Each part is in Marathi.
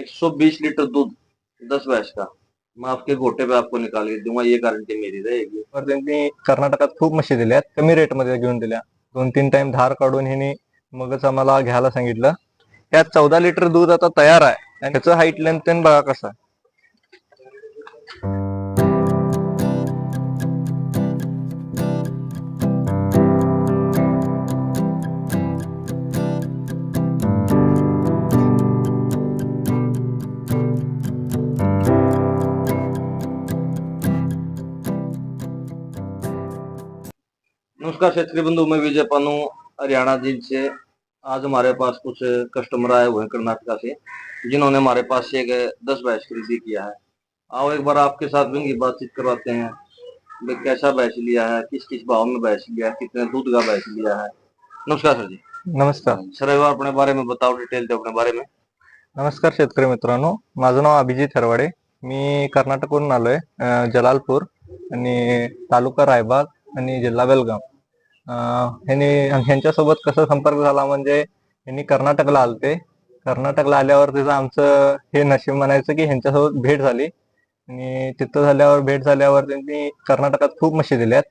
120 लीटर दूध दस भैंस का। मैं आपके गोटे पे आपको निकाल के दूंगा ये गारंटी मेरी रहेगी। तर त्यांनी कर्नाटकात खूप म्हशी दिल्यात कमी रेटमध्ये घेऊन दिल्या. दोन तीन टाइम धार काढून हिने मगच आम्हाला घ्यायला सांगितलं. त्यात चौदा लिटर दूध आता तयार आहे. आणि त्याचं हाईट लेंथ तेन बघा कसं आहे. नमस्कार क्षेत्रीय बंधु मैं विजय पानू हरियाणा ज़िले से आज हमारे पास कुछ कस्टमर आए हुए हैं कर्नाटका से जिन्होंने हमारे पास से एक दस भैंस खरीदी किया है। आओ एक बार आपके साथ भी बातचीत करवाते हैं भाई कैसा भैंस लिया है किस किस भाव में भैंस लिया है कितने दूध का भैंस लिया है। नमस्कार सर जी। नमस्कार। सर एक बार अपने बारे में बताओ डिटेल दे अपने बारे में। नमस्कार शेतकरी मित्रांनो माझं नाव अभिजित हरवाडे मी कर्नाटकवरून आलोय अं, जलालपूर आणि तालुका रायबाग आणि जिल्हा बेलगाव. ह्यांनी ह्यांच्यासोबत कसं संपर्क झाला म्हणजे ह्यांनी कर्नाटकला आलते. कर्नाटकला आल्यावर तिथं आमचं हे नशीब म्हणायचं की ह्यांच्यासोबत भेट झाली. आणि तिथं झाल्यावर भेट झाल्यावर त्यांनी कर्नाटकात खूप मशी दिल्यात.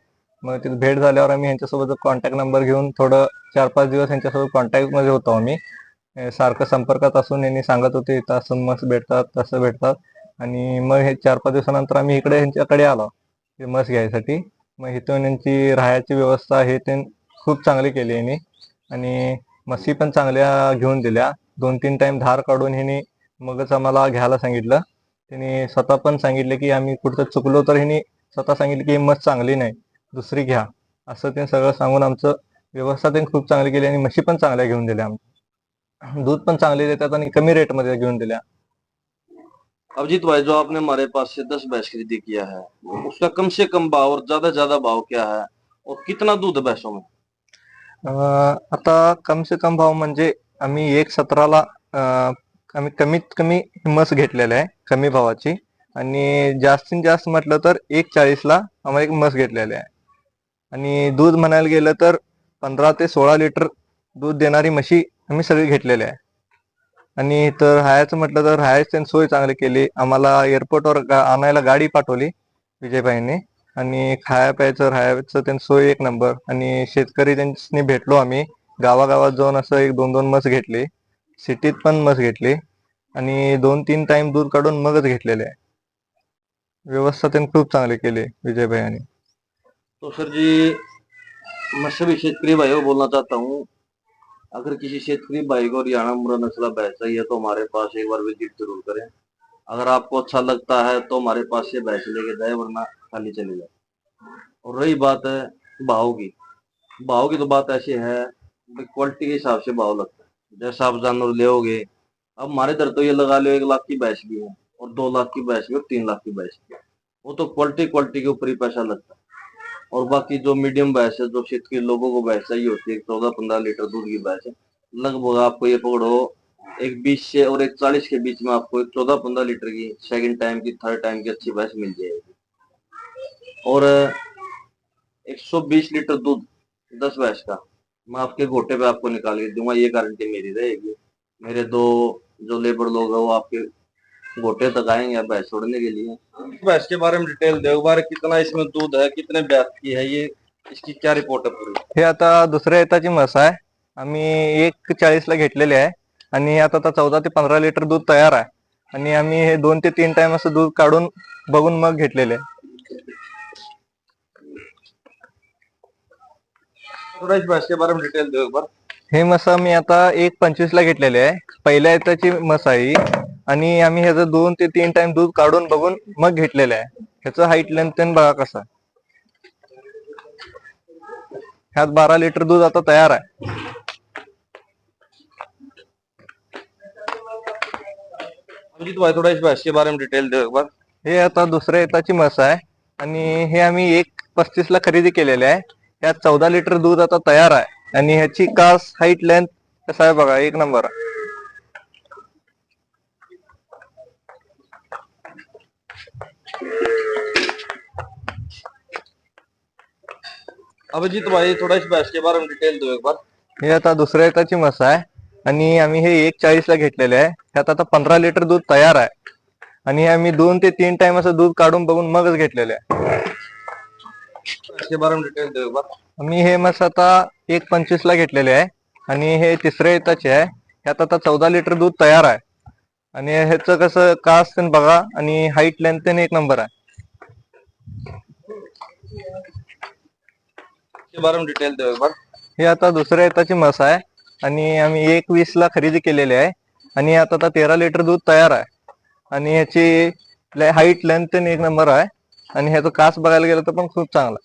मग तिथे भेट झाल्यावर आम्ही ह्यांच्यासोबत कॉन्टॅक्ट नंबर घेऊन थोडं चार पाच दिवस ह्यांच्यासोबत कॉन्टॅक्टमध्ये होतो आम्ही. सारखं संपर्कात असून यांनी सांगत होते इथं असं मस्त भेटतात तसं भेटतात. आणि मग हे चार पाच दिवसानंतर आम्ही इकडे ह्यांच्याकडे आलो ते मस घ्यायसाठी. मग इथून यांची राहायची व्यवस्था हे ते खूप चांगली केली यांनी. आणि म्हशी पण चांगल्या घेऊन दिल्या. दोन तीन टाइम धार काढून ह्यानी मगच आम्हाला घ्यायला सांगितलं. त्यांनी स्वतः पण सांगितले की आम्ही कुठं चुकलो तर हिने स्वतः सांगितले की मस चांगली नाही दुसरी घ्या. असं ते सगळं सांगून आमचं व्यवस्था त्यांनी खूप चांगली केली आणि म्हशी पण चांगल्या घेऊन दिल्या. दूध पण चांगले देतात आणि कमी रेटमध्ये घेऊन दिल्या. अभिजीत भाई जो आपने हमारे पास से दस भैंस खरीदी किया है उसका कम से कम भाव और ज्यादा ज्यादा भाव क्या है और कितना दूध है भैंसों में? अं, आता कम से कम भाव म्हणजे आम्ही एक सतराला अं, आम्ही कमीत कमी मस घेतलेला आहे कमी भावाची. आणि जास्तीत जास्त म्हटलं तर एक चाळीसला आम्हाला एक मस घेतलेले आहे. आणि दूध म्हणायला गेलं तर पंधरा ते सोळा लिटर दूध देणारी म्हशी आम्ही सगळी घेतलेली आहे. आणि तर राहायचं म्हटलं तर राहायची त्यांनी सोय चांगली केली. आम्हाला एअरपोर्टवर गा- आणायला गाडी पाठवली विजयभाईंनी आणि खाया प्यायचं राहायचं त्यांची सोय एक नंबर आणि शेतकरी त्यांनी भेटलो आम्ही. गावागावात जाऊन असं एक दोन दोन मस घेतली. सिटीत पण मस घेतली. आणि दोन तीन टाइम दूध काढून मगच घेतलेले. आहे व्यवस्था त्यांनी खूप चांगली केली विजयभाई यांनी तो सर जी मैं सभी क्षेत्रीय भाइयों हो, बोलना चाहता हूँ. अगर किसी क्षेत्रीय भाई को हरियाणा मुरा नस्ला भैंस चाहिए तो हमारे पास एक बार विज़िट ज़रूर करें। अगर आपको अच्छा लगता है तो हमारे पास से भैंस लेके जाए, वरना खाली चले जाए। और रही बात है भाव की। भाव की तो बात ऐसी है क्वालिटी के हिसाब से भाव लगता है। जैसा आप जानवर लेोगे अब हमारे इधर तो ये लगा लो एक लाख की भैंस भी है और दो लाख की भैंस भी और तीन लाख की भैंस भी। वो तो क्वालिटी क्वालिटी के ऊपर ही पैसा लगता है। और बाकी जो मीडियम भैंस है, जो क्षेत्र के लोगों को भैंस चाहिए होती है चौदह पंद्रह लीटर दूध की भैंस है, लगभग आपको ये पकड़ो, एक बीस से और एक चालीस के बीच में आपको एक चौदह पंद्रह लीटर की सेकंड टाइम की थर्ड टाइम की अच्छी भैंस मिल जाएगी। और, एक सौ बीस लीटर दूध, दस भैंस का, मैं आपके घोटे पे आपको निकाल के दूँगा, ये गारंटी मेरी रहेगी। मेरे दो जो लेबर लोग हैं, वो आपके गोटे तक आएंगे भैंस छोड़ने के लिए। भैंस के बारे में डिटेल दो बार कितना इसमें दूध है कितने ब्याज की है ये इसकी क्या रिपोर्ट है पूरी? हे आता दुसऱ्या येताची म्हस आहे आम्ही एक चाळीसला घेतलेले आहे आणि आता आता चौदा ते पंधरा लिटर दूध तयार आहे आणि आम्ही हे दोन ते तीन टाइम असं दूध काढून बघून मग घेतलेले आहे. थोड़ा इस भैंस के बारे में डिटेल दो एक बार. हे मस मी आता एक पंचवीस ला घेतलेले आहे पहिल्या येताची मस आहे ही. आणि आम्ही ह्याचं दोन ते तीन टाइम दूध काढून बघून मग घेतलेलं आहे. ह्याचं हाईट लेंथ बघा कसं आहे. ह्यात बारा लिटर दूध आता तयार आहे. अभिजीत भाई थोड़ा इस भैंस के बारे में डिटेल दो एक बार? हे आता दुसऱ्या येताची म्हस आहे. आणि हे आम्ही एक पस्तीस ला खरेदी केलेले आहे. यात चौदा लिटर दूध आता तयार आहे. आणि ह्याची कास हाईट लेंथ कसं आहे बघा एक नंबर आहे. अभिजीत भाई थोड़ा इस भैंस के बारे में डिटेल दो एक बार. हे आता दुसऱ्या येताची म्हस आहे. आणि आम्ही हे एक चाळीसला घेतलेले आहे. त्यात आता पंधरा लिटर दूध तयार आहे. आणि आम्ही दोन ते तीन टाइम असं दूध काढून बघून मगच घेतलेले आहे. इसके बारे में डिटेल दो एक बार. आम्ही हे मस आता एक पंचवीस ला घेतलेले आहे. आणि हे तिसऱ्या येताचे आहे. ह्यात आता चौदा लिटर दूध तयार आहे. आणि ह्याचं कसं कास तेन बघा आणि हाईट लेंथ तेन एक नंबर आहे. डिटेल हे आता दुसऱ्या येताची म्हस आहे आणि आम्ही एक वीस ला खरेदी केलेली आहे आणि आता आता तेरा लिटर दूध तयार आहे. आणि ह्याची हाईट लेंथ एक नंबर आहे. आणि ह्याचं कास बघायला गेलं तर पण खूप चांगला.